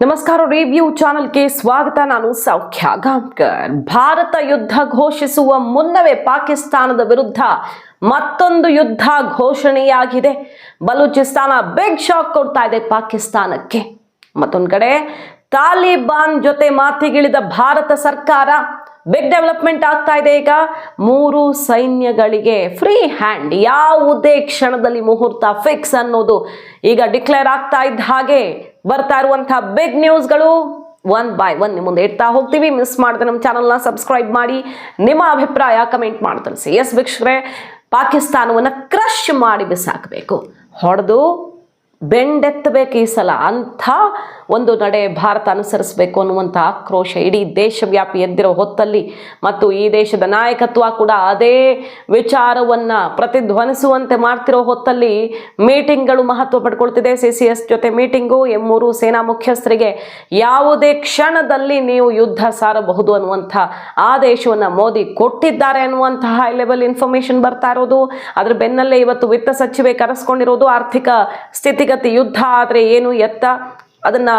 ನಮಸ್ಕಾರ ರಿವ್ಯೂ ಚಾನಲ್ಗೆ ಸ್ವಾಗತ. ನಾನು ಸೌಖ್ಯ ಗಾಂವ್ಕರ್ ಭಾರತ ಯುದ್ಧ ಘೋಷಿಸುವ ಮುನ್ನವೇ ಪಾಕಿಸ್ತಾನದ ವಿರುದ್ಧ ಮತ್ತೊಂದು ಯುದ್ಧ ಘೋಷಣೆಯಾಗಿದೆ. ಬಲೂಚಿಸ್ತಾನ ಬಿಗ್ ಶಾಕ್ ಕೊಡ್ತಾ ಇದೆ ಪಾಕಿಸ್ತಾನಕ್ಕೆ. ಮತ್ತೊಂದು ಕಡೆ, ತಾಲಿಬಾನ್ ಜೊತೆ ಮಾತಿಗಿಳಿದ ಭಾರತ ಸರ್ಕಾರ ಬಿಗ್ ಡೆವಲಪ್ಮೆಂಟ್ ಆಗ್ತಾ ಇದೆ ಈಗ. ಮೂರು ಸೈನ್ಯಗಳಿಗೆ ಫ್ರೀ ಹ್ಯಾಂಡ್ ಯಾವುದೇ ಕ್ಷಣದಲ್ಲಿ ಮುಹೂರ್ತ ಫಿಕ್ಸ್ ಅನ್ನೋದು ಈಗ ಡಿಕ್ಲೇರ್ ಆಗ್ತಾ ಇದ್ದ ಹಾಗೆ. ಬರ್ತಾ ಇರುವಂತಹ ಬಿಗ್ ನ್ಯೂಸ್ಗಳು ಒನ್ ಬೈ ಒನ್ ನಿಮ್ಮ ಮುಂದೆ ಇಡ್ತಾ ಹೋಗ್ತೀವಿ. ಮಿಸ್ ಮಾಡಿದ್ರೆ ನಮ್ಮ ಚಾನಲ್ನ ಸಬ್ಸ್ಕ್ರೈಬ್ ಮಾಡಿ. ನಿಮ್ಮ ಅಭಿಪ್ರಾಯ ಕಮೆಂಟ್ ಮಾಡಿ ತಿಳಿಸಿ. ಎಸ್ ವೀಕ್ಷಕರೇ, ಪಾಕಿಸ್ತಾನವನ್ನು ಕ್ರಶ್ ಮಾಡಿ ಬಿಸಾಕಬೇಕು. ಹೊಡೆದು ಬೆಂಡೆತ್ತಬೇಕು ಈ ಸಲ. ಅಂಥ ಒಂದು ನಡೆ ಭಾರತ ಅನುಸರಿಸಬೇಕು ಅನ್ನುವಂಥ ಆಕ್ರೋಶ ಇಡೀ ದೇಶವ್ಯಾಪಿ ಎದ್ದಿರೋ ಹೊತ್ತಲ್ಲಿ ಮತ್ತು ಈ ದೇಶದ ನಾಯಕತ್ವ ಕೂಡ ಅದೇ ವಿಚಾರವನ್ನು ಪ್ರತಿಧ್ವನಿಸುವಂತೆ ಮಾಡ್ತಿರೋ ಹೊತ್ತಲ್ಲಿ ಮೀಟಿಂಗ್ಗಳು ಮಹತ್ವ ಪಡ್ಕೊಳ್ತಿದೆ. ಸಿ ಸಿ ಎಸ್ ಜೊತೆ ಮೀಟಿಂಗು, ಎಮ್ಮೂರು ಸೇನಾ ಮುಖ್ಯಸ್ಥರಿಗೆ ಯಾವುದೇ ಕ್ಷಣದಲ್ಲಿ ನೀವು ಯುದ್ಧ ಸಾರಬಹುದು ಅನ್ನುವಂಥ ಆದೇಶವನ್ನು ಮೋದಿ ಕೊಟ್ಟಿದ್ದಾರೆ ಅನ್ನುವಂತಹ ಹೈ ಲೆವೆಲ್ ಇನ್ಫಾರ್ಮೇಷನ್ ಬರ್ತಾ ಇರೋದು. ಅದ್ರ ಬೆನ್ನಲ್ಲೇ ಇವತ್ತು ವಿತ್ತ ಸಚಿವೆ ಕರೆಸ್ಕೊಂಡಿರೋದು, ಆರ್ಥಿಕ ಸ್ಥಿತಿಗತಿ ಯುದ್ಧ ಆದರೆ ಏನು ಎತ್ತ? ಅದನ್ನು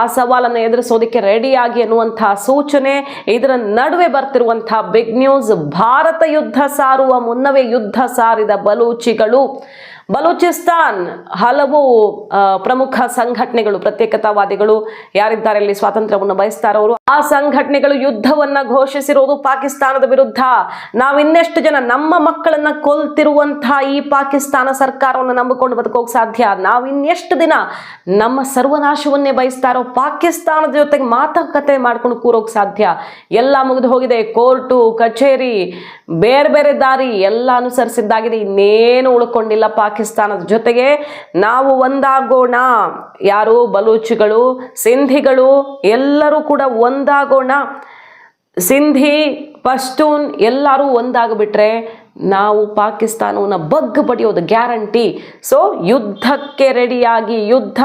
ಆ ಸವಾಲನ್ನು ಎದುರಿಸೋದಕ್ಕೆ ರೆಡಿಯಾಗಿ ಅನ್ನುವಂಥ ಸೂಚನೆ, ಇದರ ನಡುವೆ ಬರ್ತಿರುವಂಥ ಬಿಗ್ ನ್ಯೂಸ್ ಭಾರತ ಯುದ್ಧ ಸಾರುವ ಮುನ್ನವೇ ಯುದ್ಧ ಸಾರಿದ ಬಲೂಚಿಗಳು. ಬಲೂಚಿಸ್ತಾನ್ ಹಲವು ಪ್ರಮುಖ ಸಂಘಟನೆಗಳು, ಪ್ರತ್ಯೇಕತಾವಾದಿಗಳು ಯಾರಿದ್ದಾರೆ ಇಲ್ಲಿ ಸ್ವಾತಂತ್ರ್ಯವನ್ನು ಬಯಸ್ತಾರವರು ಆ ಸಂಘಟನೆಗಳು ಯುದ್ಧವನ್ನ ಘೋಷಿಸಿರೋದು ಪಾಕಿಸ್ತಾನದ ವಿರುದ್ಧ. ನಾವಿನ್ನೆಷ್ಟು ಜನ ನಮ್ಮ ಮಕ್ಕಳನ್ನ ಕೊಲ್ತಿರುವಂತಹ ಈ ಪಾಕಿಸ್ತಾನ ಸರ್ಕಾರವನ್ನು ನಂಬಿಕೊಂಡು ಬದುಕೋಕ್ ಸಾಧ್ಯ? ನಾವಿನ್ನೆಷ್ಟು ದಿನ ನಮ್ಮ ಸರ್ವನಾಶವನ್ನೇ ಬಯಸ್ತಾರೋ, ಪಾಕಿಸ್ತಾನದ ಜೊತೆಗೆ ಮಾತುಕತೆ ಮಾಡ್ಕೊಂಡು ಕೂರೋಕ್ ಸಾಧ್ಯ? ಎಲ್ಲ ಮುಗಿದು ಹೋಗಿದೆ, ಕೋರ್ಟು, ಕಚೇರಿ, ಬೇರೆ ಬೇರೆ ದಾರಿ ಎಲ್ಲ ಅನುಸರಿಸಿದ್ದಾಗಿದೆ, ಇನ್ನೇನು ಉಳ್ಕೊಂಡಿಲ್ಲ ಪಾಕಿಸ್ತಾನದ ಜೊತೆಗೆ ನಾವು ಒಂದಾಗೋಣ. ಯಾರು ಬಲೂಚಿಗಳು, ಸಿಂಧಿಗಳು, ಎಲ್ಲರೂ ಕೂಡ ಒಂದಾಗೋಣ. ಸಿಂಧಿ, ಪಶ್ತೂನ್ ಎಲ್ಲರೂ ಒಂದಾಗಿಬಿಟ್ರೆ ನಾವು ಪಾಕಿಸ್ತಾನವನ್ನು ಬಗ್ ಪಡೆಯೋದು ಗ್ಯಾರಂಟಿ. ಸೊ ಯುದ್ಧಕ್ಕೆ ರೆಡಿಯಾಗಿ ಯುದ್ಧ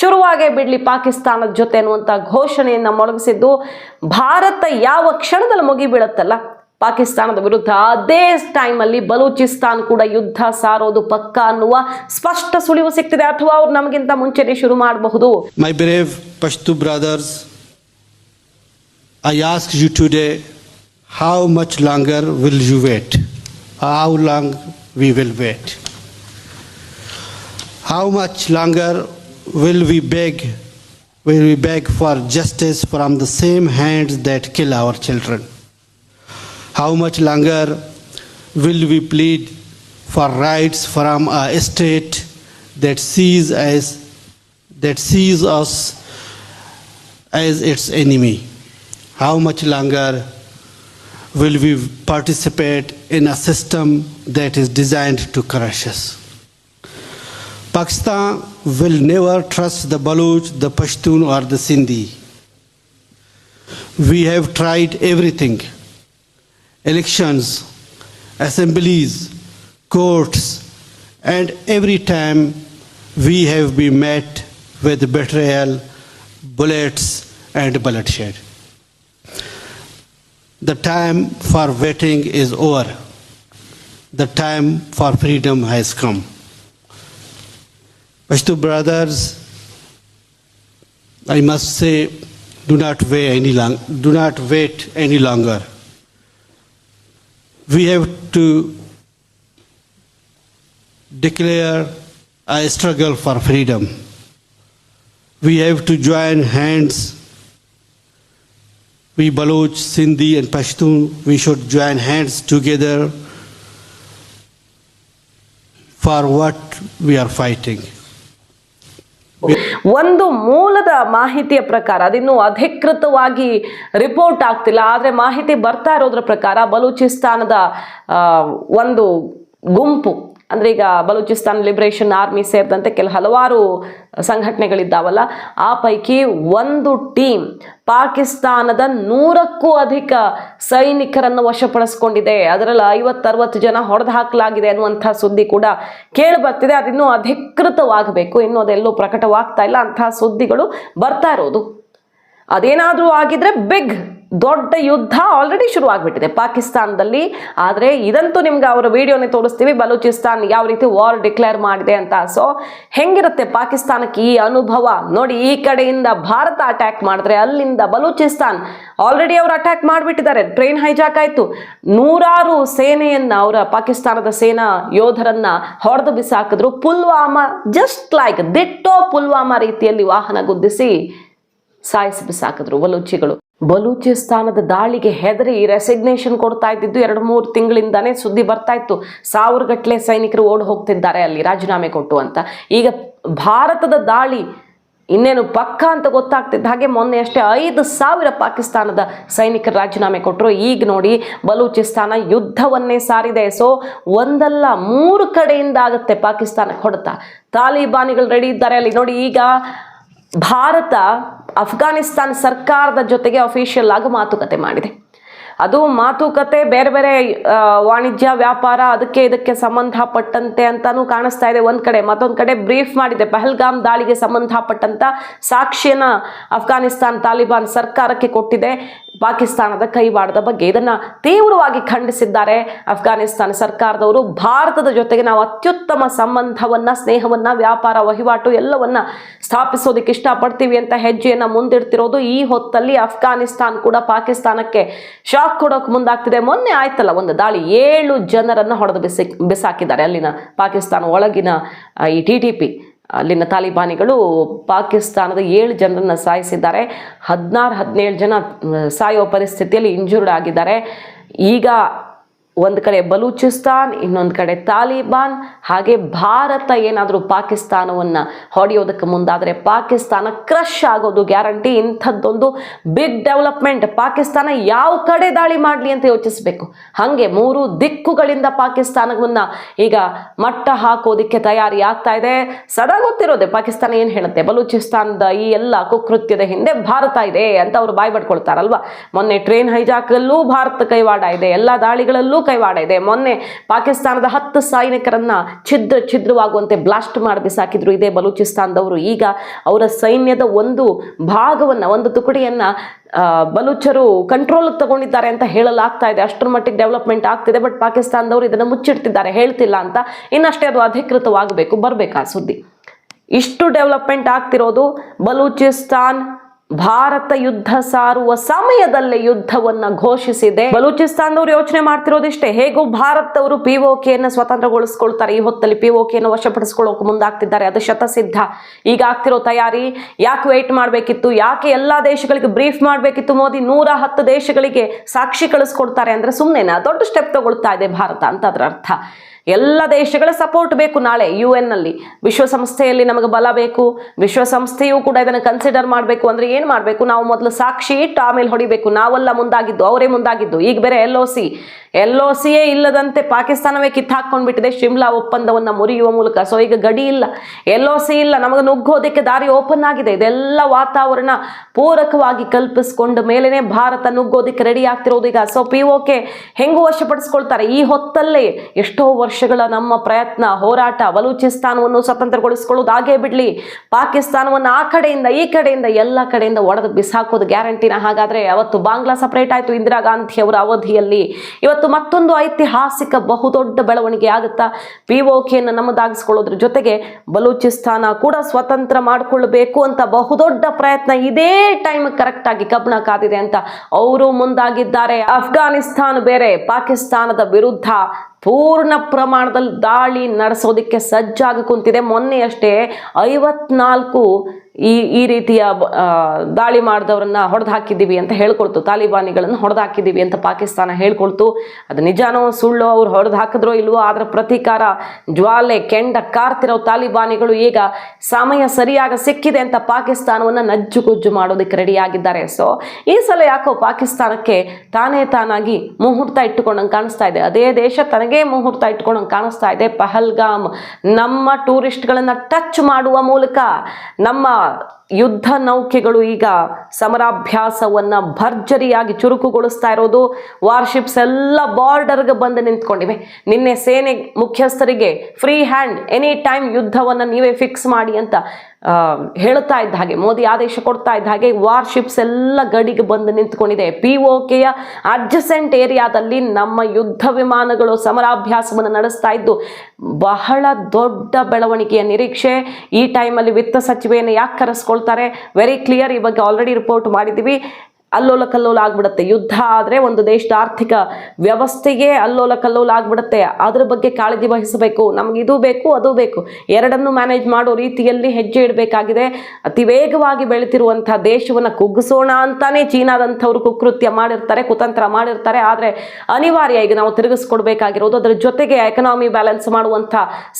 ಶುರುವಾಗೇ ಬಿಡಲಿ ಪಾಕಿಸ್ತಾನದ ಜೊತೆ ಅನ್ನುವಂಥ ಘೋಷಣೆಯನ್ನು ಮೊಳಗಿಸಿದ್ದು, ಭಾರತ ಯಾವ ಕ್ಷಣದಲ್ಲಿ ಮುಗಿಬೀಳುತ್ತಲ್ಲ ಪಾಕಿಸ್ತಾನದ ವಿರುದ್ಧ ಅದೇ ಟೈಮಲ್ಲಿ ಬಲೂಚಿಸ್ತಾನ್ ಕೂಡ ಯುದ್ಧ ಸಾರೋದು ಪಕ್ಕ ಅನ್ನುವ ಸ್ಪಷ್ಟ ಸುಳಿವು ಸಿಗ್ತಿದೆ ಅಥವಾ ಅವ್ರು ನಮಗಿಂತ ಮುಂಚೆನೆ ಶುರು ಮಾಡಬಹುದು My brave Pashto brothers, I ask you today, how much longer will you wait? How long we will wait? How much longer will we beg, will we beg for justice from the same hands that kill our children? How much longer will we plead for rights from a state that sees as that sees us as its enemy? How much longer will we participate in a system that is designed to crush us? Pakistan will never trust the Baluch, the Pashtun, or the Sindhi. We have tried everything elections, assemblies, courts, and every time we have been met with betrayal, bullets, and bloodshed. The time for waiting is over. The time for freedom has come. Pashto brothers, I must say, do not wait any long, do not wait any longer. We have to declare a struggle for freedom. We have to join hands. We Baloch, Sindhi, and Pashtun, we should join hands together for what we are fighting. ಒಂದು ಮೂಲದ ಮಾಹಿತಿಯ ಪ್ರಕಾರ, ಅದಿನ್ನು ಅಧಿಕೃತವಾಗಿ report ಆಗ್ತಿಲ್ಲ. ಆದರೆ ಮಾಹಿತಿ ಬರ್ತಾ ಇರೋದ್ರ ಪ್ರಕಾರ ಬಲೂಚಿಸ್ತಾನದ ಒಂದು ಗುಂಪು ಅಂದ್ರೆ ಈಗ ಬಲೂಚಿಸ್ತಾನ್ ಲಿಬರೇಷನ್ ಆರ್ಮಿ ಸೇರಿದಂತೆ ಕೆಲ ಹಲವಾರು ಸಂಘಟನೆಗಳಿದ್ದಾವಲ್ಲ, ಆ ಪೈಕಿ ಒಂದು ಟೀಮ್ ಪಾಕಿಸ್ತಾನದ ನೂರಕ್ಕೂ ಅಧಿಕ ಸೈನಿಕರನ್ನು ವಶಪಡಿಸಿಕೊಂಡಿದೆ. ಅದರಲ್ಲಿ ಐವತ್ತರವತ್ತು ಜನ ಹೊಡೆದು ಹಾಕಲಾಗಿದೆ ಅನ್ನುವಂಥ ಸುದ್ದಿ ಕೂಡ ಕೇಳಿ ಬರ್ತಿದೆ ಅದಿನ್ನೂ ಅಧಿಕೃತವಾಗಬೇಕು. ಇನ್ನು ಅದೆಲ್ಲೂ ಪ್ರಕಟವಾಗ್ತಾ ಇಲ್ಲ. ಅಂತಹ ಸುದ್ದಿಗಳು ಬರ್ತಾ ಇರೋದು. ಅದೇನಾದರೂ ಆಗಿದ್ರೆ ಬಿಗ್ ದೊಡ್ಡ ಯುದ್ಧ ಆಲ್ರೆಡಿ ಶುರು ಆಗಿಬಿಟ್ಟಿದೆ ಪಾಕಿಸ್ತಾನದಲ್ಲಿ. ಆದರೆ ಇದಂತೂ ನಿಮ್ಗೆ ಅವರ ವಿಡಿಯೋನೇ ತೋರಿಸ್ತೀವಿ, ಬಲೂಚಿಸ್ತಾನ್ ಯಾವ ರೀತಿ ವಾರ್ ಡಿಕ್ಲೇರ್ ಮಾಡಿದೆ ಅಂತ. ಸೊ ಹೆಂಗಿರುತ್ತೆ ಪಾಕಿಸ್ತಾನಕ್ಕೆ ಈ ಅನುಭವ? ನೋಡಿ, ಈ ಕಡೆಯಿಂದ ಭಾರತ ಅಟ್ಯಾಕ್ ಮಾಡಿದ್ರೆ ಅಲ್ಲಿಂದ ಬಲೂಚಿಸ್ತಾನ್ ಆಲ್ರೆಡಿ ಅವರು ಅಟ್ಯಾಕ್ ಮಾಡಿಬಿಟ್ಟಿದ್ದಾರೆ. ಟ್ರೈನ್ ಹೈಜಾಕ್ ಆಯ್ತು. ನೂರಾರು ಸೇನೆಯನ್ನ, ಅವರ ಪಾಕಿಸ್ತಾನದ ಸೇನಾ ಯೋಧರನ್ನ ಹೊಡೆದು ಬಿಸಾಕಿದ್ರು. Pulwama just like ditto Pulwama ರೀತಿಯಲ್ಲಿ ವಾಹನ ಗುದ್ದಿಸಿ ಸಾಯಿಸಿ ಬಿಸಾಕಿದ್ರು ಬಲೂಚಿಗಳು. ಬಲೂಚಿಸ್ತಾನದ ದಾಳಿಗೆ ಹೆದರಿ ರೆಸಿಗ್ನೇಷನ್ ಕೊಡ್ತಾ ಇದ್ದಿದ್ದು ಎರಡು ಮೂರು ತಿಂಗಳಿಂದಾನೇ ಸುದ್ದಿ ಬರ್ತಾ ಇತ್ತು. ಸಾವಿರ ಗಟ್ಟಲೆ ಸೈನಿಕರು ಓಡ್ ಹೋಗ್ತಿದ್ದಾರೆ ಅಲ್ಲಿ, ರಾಜೀನಾಮೆ ಕೊಟ್ಟು ಅಂತ. ಈಗ ಭಾರತದ ದಾಳಿ ಇನ್ನೇನು ಪಕ್ಕ ಅಂತ ಗೊತ್ತಾಗ್ತಿದ್ದ ಹಾಗೆ ಮೊನ್ನೆ ಅಷ್ಟೇ ಐದು ಸಾವಿರ ಪಾಕಿಸ್ತಾನದ ಸೈನಿಕರು ರಾಜೀನಾಮೆ ಕೊಟ್ಟರು ಈಗ ನೋಡಿ ಬಲೂಚಿಸ್ತಾನ ಯುದ್ಧವನ್ನೇ ಸಾರಿದೆ. ಸೊ ಒಂದಲ್ಲ ಮೂರು ಕಡೆಯಿಂದ ಆಗುತ್ತೆ ಪಾಕಿಸ್ತಾನಕ್ಕೆ ಹೊಡೆತ. ತಾಲಿಬಾನಿಗಳು ರೆಡಿ ಇದ್ದಾರೆ ಅಲ್ಲಿ. ನೋಡಿ, ಈಗ ಭಾರತ ಅಫ್ಘಾನಿಸ್ತಾನ್ ಸರ್ಕಾರದ ಜೊತೆಗೆ ಅಫಿಷಿಯಲ್ ಆಗಿ ಮಾತುಕತೆ ಮಾಡಿದೆ. ಅದು ಮಾತುಕತೆ, ಬೇರೆ ಬೇರೆ ವಾಣಿಜ್ಯ, ವ್ಯಾಪಾರ, ಅದಕ್ಕೆ ಇದಕ್ಕೆ ಸಂಬಂಧಪಟ್ಟಂತೆ ಅಂತಾನೂ ಕಾಣಿಸ್ತಾ ಇದೆ ಒಂದ್ ಕಡೆ. ಮತ್ತೊಂದ್ ಕಡೆ ಬ್ರೀಫ್ ಮಾಡಿದೆ, ಪಹಲ್ಗಾಮ್ ದಾಳಿಗೆ ಸಂಬಂಧಪಟ್ಟಂತ ಸಾಕ್ಷಿಯನ್ನ ಅಫ್ಘಾನಿಸ್ತಾನ್ ತಾಲಿಬಾನ್ ಸರ್ಕಾರಕ್ಕೆ ಕೊಟ್ಟಿದೆ ಪಾಕಿಸ್ತಾನದ ಕೈವಾಡದ ಬಗ್ಗೆ. ಇದನ್ನ ತೀವ್ರವಾಗಿ ಖಂಡಿಸಿದ್ದಾರೆ ಅಫ್ಘಾನಿಸ್ತಾನ ಸರ್ಕಾರದವರು. ಭಾರತದ ಜೊತೆಗೆ ನಾವು ಅತ್ಯುತ್ತಮ ಸಂಬಂಧವನ್ನ, ಸ್ನೇಹವನ್ನ, ವ್ಯಾಪಾರ, ವಹಿವಾಟು ಎಲ್ಲವನ್ನ ಸ್ಥಾಪಿಸೋದಕ್ಕೆ ಇಷ್ಟಪಡ್ತೀವಿ ಅಂತ ಹೆಜ್ಜೆಯನ್ನ ಮುಂದಿಡ್ತಿರೋದು. ಈ ಹೊತ್ತಲ್ಲಿ ಅಫ್ಘಾನಿಸ್ತಾನ್ ಕೂಡ ಪಾಕಿಸ್ತಾನಕ್ಕೆ ಶಾಕ್ ಕೊಡೋಕೆ ಮುಂದಾಗ್ತಿದೆ. ಮೊನ್ನೆ ಆಯ್ತಲ್ಲ, ಒಂದು ದಾಳಿ ಏಳು ಜನರನ್ನು ಹೊಡೆದು ಬಿಸಿ, ಬಿಸಾಕಿದ್ದಾರೆ. ಅಲ್ಲಿನ ಪಾಕಿಸ್ತಾನ ಒಳಗಿನ ಈ ಟಿ ಟಿ ಪಿ, ಅಲ್ಲಿನ ತಾಲಿಬಾನಿಗಳು ಪಾಕಿಸ್ತಾನದ ಏಳು ಜನರನ್ನು ಸಾಯಿಸಿದ್ದಾರೆ. ಹದಿನಾರು, ಹದಿನೇಳು ಜನ ಸಾಯೋ ಪರಿಸ್ಥಿತಿಯಲ್ಲಿ ಇಂಜೂರ್ಡ್ ಆಗಿದ್ದಾರೆ. ಈಗ ಒಂದು ಕಡೆ ಬಲೂಚಿಸ್ತಾನ್, ಇನ್ನೊಂದು ಕಡೆ ತಾಲಿಬಾನ್. ಹಾಗೆ ಭಾರತ ಏನಾದರೂ ಪಾಕಿಸ್ತಾನವನ್ನು ಹೊಡೆಯೋದಕ್ಕೆ ಮುಂದಾದರೆ ಪಾಕಿಸ್ತಾನ ಕ್ರಶ್ ಆಗೋದು ಗ್ಯಾರಂಟಿ ಇಂಥದ್ದೊಂದು ಬಿಗ್ ಡೆವಲಪ್ಮೆಂಟ್ ಪಾಕಿಸ್ತಾನ ಯಾವ ಕಡೆ ದಾಳಿ ಮಾಡಲಿ ಅಂತ ಯೋಚಿಸಬೇಕು. ಹಾಗೆ ಮೂರು ದಿಕ್ಕುಗಳಿಂದ ಪಾಕಿಸ್ತಾನವನ್ನು ಈಗ ಮಟ್ಟ ಹಾಕೋದಕ್ಕೆ ತಯಾರಿ ಆಗ್ತಾ ಇದೆ. ಸದಾ ಗೊತ್ತಿರೋದೆ ಪಾಕಿಸ್ತಾನ ಏನು ಹೇಳುತ್ತೆ? ಬಲೂಚಿಸ್ತಾನದ ಈ ಎಲ್ಲ ಕುಕೃತ್ಯದ ಹಿಂದೆ ಭಾರತ ಇದೆ ಅಂತ ಅವರು ಬಾಯ್ ಪಡ್ಕೊಳ್ತಾರಲ್ವಾ? ಮೊನ್ನೆ ಟ್ರೈನ್ ಹೈಜಾಕಲ್ಲೂ ಭಾರತ ಕೈವಾಡ ಇದೆ. ಎಲ್ಲ ದಾಳಿಗಳಲ್ಲೂ ಕೈವಾಡ ಇದೆ. ಮೊನ್ನೆ ಪಾಕಿಸ್ತಾನದ ಹತ್ತು ಸೈನಿಕರನ್ನ ಛಿದ್ರ ಛಿದ್ರವಾಗುವಂತೆ ಬ್ಲಾಸ್ಟ್ ಮಾಡಿ ಬಿಸಾಕಿದ್ರು ಇದೇ ಬಲೂಚಿಸ್ತಾನದವರು. ಈಗ ಅವರ ಸೈನ್ಯದ ಒಂದು ಭಾಗವನ್ನ, ಒಂದು ತುಕಡಿಯನ್ನ ಬಲೂಚರು ಕಂಟ್ರೋಲ್ ತಗೊಂಡಿದ್ದಾರೆ ಅಂತ ಹೇಳಲಾಗ್ತಾ ಇದೆ. ಅಷ್ಟರ ಮಟ್ಟಿಗೆ ಡೆವಲಪ್ಮೆಂಟ್ ಆಗ್ತಿದೆ ಬಟ್ ಪಾಕಿಸ್ತಾನದವರು ಇದನ್ನು ಮುಚ್ಚಿಡ್ತಿದ್ದಾರೆ, ಹೇಳ್ತಿಲ್ಲ ಅಂತ. ಇನ್ನಷ್ಟೇ ಅದು ಅಧಿಕೃತವಾಗಬೇಕು. ಬರಬೇಕಾ ಸುದ್ದಿ? ಇಷ್ಟು ಡೆವಲಪ್ಮೆಂಟ್ ಆಗ್ತಿರೋದು ಬಲೂಚಿಸ್ತಾನ್ ಭಾರತ ಯುದ್ಧ ಸಾರುವ ಸಮಯದಲ್ಲೇ ಯುದ್ಧವನ್ನ ಘೋಷಿಸಿದೆ. ಬಲೂಚಿಸ್ತಾನದವರು ಯೋಚನೆ ಮಾಡ್ತಿರೋದಿಷ್ಟೇ. ಹೇಗೂ ಭಾರತದವರು ಪಿ ಒ ಕೆಯನ್ನು ಸ್ವತಂತ್ರಗೊಳಿಸ್ಕೊಳ್ತಾರೆ. ಈ ಹೊತ್ತಲ್ಲಿ ಪಿ ಒ ಕೆಯನ್ನು ವಶಪಡಿಸ್ಕೊಳ್ಳೋಕೆ ಮುಂದಾಗ್ತಿದ್ದಾರೆ. ಅದು ಶತಸಿದ್ಧ. ಈಗ ಆಗ್ತಿರೋ ತಯಾರಿ ಯಾಕೆ ವೇಟ್ ಮಾಡಬೇಕಿತ್ತು? ಯಾಕೆ ಎಲ್ಲಾ ದೇಶಗಳಿಗೆ ಬ್ರೀಫ್ ಮಾಡಬೇಕಿತ್ತು? ಮೋದಿ ನೂರ ಹತ್ತು ದೇಶಗಳಿಗೆ ಸಾಕ್ಷಿ ಕಳಿಸ್ಕೊಡ್ತಾರೆ ಅಂದ್ರೆ ಸುಮ್ಮನೆ ದೊಡ್ಡ ಸ್ಟೆಪ್ ತಗೊಳ್ತಾ ಇದೆ ಭಾರತ ಅಂತ ಅದರ ಅರ್ಥ. ಎಲ್ಲ ದೇಶಗಳ ಸಪೋರ್ಟ್ ಬೇಕು ನಾಳೆ ಯು ಎನ್ನಲ್ಲಿ ವಿಶ್ವಸಂಸ್ಥೆಯಲ್ಲಿ ನಮಗೆ ಬಲ ಬೇಕು. ವಿಶ್ವಸಂಸ್ಥೆಯು ಕೂಡ ಇದನ್ನು ಕನ್ಸಿಡರ್ ಮಾಡಬೇಕು ಅಂದರೆ ಏನು ಮಾಡಬೇಕು? ನಾವು ಮೊದಲು ಸಾಕ್ಷಿ ಇಟ್ಟು ಆಮೇಲೆ ಹೊಡಿಬೇಕು. ನಾವೆಲ್ಲ ಮುಂದಾಗಿದ್ದು, ಅವರೇ ಮುಂದಾಗಿದ್ದು. ಈಗ ಬೇರೆ L O C L O ಸಿಯೇ ಇಲ್ಲದಂತೆ ಪಾಕಿಸ್ತಾನವೇ ಕಿತ್ತಾಕೊಂಡ್ಬಿಟ್ಟಿದೆ ಶಿಮ್ಲಾ ಒಪ್ಪಂದವನ್ನು ಮುರಿಯುವ ಮೂಲಕ. ಸೊ ಈಗ ಗಡಿ ಇಲ್ಲ. ಎಲ್ ಒ ಸಿ ಇಲ್ಲ. ನಮಗೆ ನುಗ್ಗೋದಕ್ಕೆ ದಾರಿ ಓಪನ್ ಆಗಿದೆ. ಇದೆಲ್ಲ ವಾತಾವರಣ ಪೂರಕವಾಗಿ ಕಲ್ಪಿಸ್ಕೊಂಡ ಮೇಲೇನೆ ಭಾರತ ನುಗ್ಗೋದಕ್ಕೆ ರೆಡಿ ಆಗ್ತಿರೋದು ಈಗ. ಸೊ ಪಿ ಓಕೆ ಹೆಂಗೂ ವಶಪಡಿಸ್ಕೊಳ್ತಾರೆ? ಈ ಹೊತ್ತಲ್ಲೇ ಎಷ್ಟೋ ವರ್ಷಗಳ ನಮ್ಮ ಪ್ರಯತ್ನ, ಹೋರಾಟ, ಬಲೂಚಿಸ್ತಾನವನ್ನು ಸ್ವತಂತ್ರಗೊಳಿಸ್ಕೊಳ್ಳೋದು ಹಾಗೇ ಬಿಡ್ಲಿ. ಪಾಕಿಸ್ತಾನವನ್ನು ಆ ಕಡೆಯಿಂದ, ಈ ಕಡೆಯಿಂದ, ಎಲ್ಲ ಕಡೆಯಿಂದ ಒಡೆದು ಬಿಸಾಕೋದು ಗ್ಯಾರಂಟಿನ? ಹಾಗಾದ್ರೆ ಅವತ್ತು ಬಾಂಗ್ಲಾ ಸಪರೇಟ್ ಆಯಿತು ಇಂದಿರಾ ಗಾಂಧಿ ಅವರ ಅವಧಿಯಲ್ಲಿ. ಇವತ್ತು ಮತ್ತೊಂದು ಐತಿಹಾಸಿಕ ಬಹುದೊಡ್ಡ ಬೆಳವಣಿಗೆ ಆಗುತ್ತಾ? ಪಿ ಕೆಯನ್ನು ನಮ್ಮದಾಗಿಸ್ಕೊಳ್ಳೋದ್ರ ಜೊತೆಗೆ ಬಲೂಚಿಸ್ತಾನ ಕೂಡ ಸ್ವತಂತ್ರ ಮಾಡಿಕೊಳ್ಳಬೇಕು ಅಂತ ಬಹುದೊಡ್ಡ ಪ್ರಯತ್ನ ಇದೇ ಟೈಮ್ ಕರೆಕ್ಟ್ ಆಗಿ ಕಬ್ಬಣ ಕಾದಿದೆ ಅಂತ ಅವರು ಮುಂದಾಗಿದ್ದಾರೆ. ಅಫ್ಘಾನಿಸ್ತಾನ ಬೇರೆ, ಪಾಕಿಸ್ತಾನದ ವಿರುದ್ಧ ಪೂರ್ಣ ಪ್ರಮಾಣದಲ್ಲಿ ದಾಳಿ ನಡೆಸೋದಕ್ಕೆ ಸಜ್ಜಾಗಿ ಕುಂತಿದೆ. ಮೊನ್ನೆಯಷ್ಟೇ ಐವತ್ನಾಲ್ಕು ಈ ಈ ರೀತಿಯ ದಾಳಿ ಮಾಡಿದವರನ್ನ ಹೊಡೆದು ಹಾಕಿದ್ದೀವಿ ಅಂತ ಹೇಳ್ಕೊಳ್ತು, ತಾಲಿಬಾನಿಗಳನ್ನು ಹೊಡೆದು ಹಾಕಿದ್ದೀವಿ ಅಂತ ಪಾಕಿಸ್ತಾನ ಹೇಳ್ಕೊಳ್ತು. ಅದು ನಿಜಾನೋ ಸುಳ್ಳು ಅವ್ರು ಹೊಡೆದು ಹಾಕಿದ್ರೋ ಇಲ್ವೋ ಅದರ ಪ್ರತೀಕಾರ ಜ್ವಾಲೆ, ಕೆಂಡ, ಕಾರ್ತಿರೋ ತಾಲಿಬಾನಿಗಳು ಈಗ ಸಮಯ ಸರಿಯಾಗ ಸಿಕ್ಕಿದೆ ಅಂತ ಪಾಕಿಸ್ತಾನವನ್ನು ನಜ್ಜುಗುಜ್ಜು ಮಾಡೋದಕ್ಕೆ ರೆಡಿಯಾಗಿದ್ದಾರೆ. ಸೊ ಈ ಸಲ ಯಾಕೋ ಪಾಕಿಸ್ತಾನಕ್ಕೆ ತಾನೇ ತಾನಾಗಿ ಮುಹೂರ್ತ ಇಟ್ಟುಕೊಂಡಂಗೆ ಕಾಣಿಸ್ತಾ ಇದೆ. ಅದೇ ದೇಶ ತನಗೇ ಮುಹೂರ್ತ ಇಟ್ಕೊಂಡಂಗೆ ಕಾಣಿಸ್ತಾ ಇದೆ. ಪಹಲ್ಗಾಮ್ ನಮ್ಮ ಟೂರಿಸ್ಟ್ಗಳನ್ನು ಟಚ್ ಮಾಡುವ ಮೂಲಕ ನಮ್ಮ ಯುದ್ಧ ನೌಕೆಗಳು ಈಗ ಸಮರಾಭ್ಯಾಸವನ್ನ ಭರ್ಜರಿಯಾಗಿ ಚುರುಕುಗೊಳಿಸ್ತಾ ಇರೋದು. ವಾರ್ಶಿಪ್ಸ್ ಎಲ್ಲ ಬಾರ್ಡರ್ಗೆ ಬಂದು ನಿಂತ್ಕೊಂಡಿವೆ. ನಿನ್ನೆ ಸೇನೆ ಮುಖ್ಯಸ್ಥರಿಗೆ ಫ್ರೀ ಹ್ಯಾಂಡ್ ಎನಿ ಟೈಮ್ ಯುದ್ಧವನ್ನು ನೀವೇ ಫಿಕ್ಸ್ ಮಾಡಿ ಅಂತ ಹೇಳ್ತಾ ಇದ್ದ ಹಾಗೆ, ಮೋದಿ ಆದೇಶ ಕೊಡ್ತಾ ಇದ್ದ ಹಾಗೆ ವಾರ್ಶಿಪ್ಸ್ ಎಲ್ಲ ಗಡಿಗೆ ಬಂದು ನಿಂತ್ಕೊಂಡಿದೆ. ಪಿ ಒ ಕೆಯ ಅಡ್ಜಸೆಂಟ್ ಏರಿಯಾದಲ್ಲಿ ನಮ್ಮ ಯುದ್ಧ ವಿಮಾನಗಳು ಸಮರಾಭ್ಯಾಸವನ್ನು ನಡೆಸ್ತಾ ಇದ್ದು, ಬಹಳ ದೊಡ್ಡ ಬೆಳವಣಿಗೆಯ ನಿರೀಕ್ಷೆ. ಈ ಟೈಮಲ್ಲಿ ವಿತ್ತ ಸಚಿವೆಯನ್ನು ಯಾಕೆ ಕರೆಸ್ಕೊಳ್ತಾರೆ. ವೆರಿ ಕ್ಲಿಯರ್ ಬಗ್ಗೆ ಆಲ್ರೆಡಿ ರಿಪೋರ್ಟ್ ಮಾಡಿದ್ದೀವಿ. ಅಲ್ಲೋಲ ಕಲ್ಲೋಲ ಆಗ್ಬಿಡುತ್ತೆ. ಯುದ್ಧ ಆದರೆ ಒಂದು ದೇಶದ ಆರ್ಥಿಕ ವ್ಯವಸ್ಥೆಗೆ ಅಲ್ಲೋಲ ಕಲ್ಲೋಲ ಆಗ್ಬಿಡುತ್ತೆ. ಅದ್ರ ಬಗ್ಗೆ ಕಾಳಜಿ ವಹಿಸಬೇಕು. ನಮ್ಗೆ ಇದು ಬೇಕು, ಅದು ಬೇಕು. ಎರಡನ್ನು ಮ್ಯಾನೇಜ್ ಮಾಡೋ ರೀತಿಯಲ್ಲಿ ಹೆಜ್ಜೆ ಇಡಬೇಕಾಗಿದೆ. ಅತಿ ವೇಗವಾಗಿ ಬೆಳೀತಿರುವಂತಹ ದೇಶವನ್ನು ಕುಗ್ಗಿಸೋಣ ಅಂತಾನೆ ಚೀನಾದಂಥವ್ರು ಕುಕೃತ್ಯ ಮಾಡಿರ್ತಾರೆ, ಕುತಂತ್ರ ಮಾಡಿರ್ತಾರೆ. ಆದರೆ ಅನಿವಾರ್ಯ ಈಗ ನಾವು ತಿರುಗಿಸ್ಕೊಡ್ಬೇಕಾಗಿರೋದು, ಅದರ ಜೊತೆಗೆ ಎಕನಾಮಿ ಬ್ಯಾಲೆನ್ಸ್ ಮಾಡುವಂಥ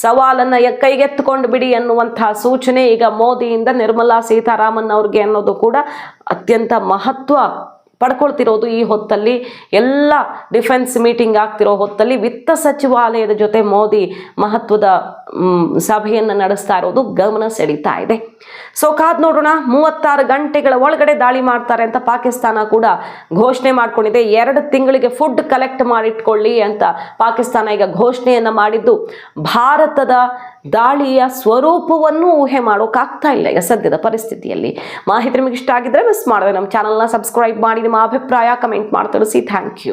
ಸವಾಲನ್ನು ಕೈಗೆತ್ತಿಕೊಂಡು ಬಿಡಿ ಅನ್ನುವಂಥ ಸೂಚನೆ ಈಗ ಮೋದಿಯಿಂದ ನಿರ್ಮಲಾ ಸೀತಾರಾಮನ್ ಅವ್ರಿಗೆ ಅನ್ನೋದು ಕೂಡ ಅತ್ಯಂತ ಮಹತ್ವ ಪಡ್ಕೊಳ್ತಿರೋದು ಈ ಹೊತ್ತಲ್ಲಿ. ಎಲ್ಲ ಡಿಫೆನ್ಸ್ ಮೀಟಿಂಗ್ ಆಗ್ತಿರೋ ಹೊತ್ತಲ್ಲಿ ವಿತ್ತ ಸಚಿವಾಲಯದ ಜೊತೆ ಮೋದಿ ಮಹತ್ವದ ಸಭೆಯನ್ನು ನಡೆಸ್ತಾ ಇರೋದು ಗಮನ ಸೆಳೀತಾ ಇದೆ. ಸೊ ಕಾದ್ ನೋಡೋಣ. ಮೂವತ್ತಾರು ಗಂಟೆಗಳ ಒಳಗಡೆ ದಾಳಿ ಮಾಡ್ತಾರೆ ಅಂತ ಪಾಕಿಸ್ತಾನ ಕೂಡ ಘೋಷಣೆ ಮಾಡ್ಕೊಂಡಿದೆ. ಎರಡು ತಿಂಗಳಿಗೆ ಫುಡ್ ಕಲೆಕ್ಟ್ ಮಾಡಿಟ್ಕೊಳ್ಳಿ ಅಂತ ಪಾಕಿಸ್ತಾನ ಈಗ ಘೋಷಣೆಯನ್ನು ಮಾಡಿದ್ದು. ಭಾರತದ ದಾಳಿಯ ಸ್ವರೂಪವನ್ನು ಊಹೆ ಮಾಡೋಕ್ಕಾಗ್ತಾ ಇಲ್ಲ ಈಗ ಸದ್ಯದ ಪರಿಸ್ಥಿತಿಯಲ್ಲಿ. ಮಾಹಿತಿ ನಿಮಗೆ ಇಷ್ಟ ಆಗಿದ್ರೆ ಮಿಸ್ ಮಾಡಿದೆ. ನಮ್ಮ ಚಾನಲ್ನ ಸಬ್ಸ್ಕ್ರೈಬ್ ಮಾಡಿ, ನಿಮ್ಮ ಅಭಿಪ್ರಾಯ ಕಮೆಂಟ್ ಮಾಡಿ ತಿಳಿಸಿ ಥ್ಯಾಂಕ್ ಯು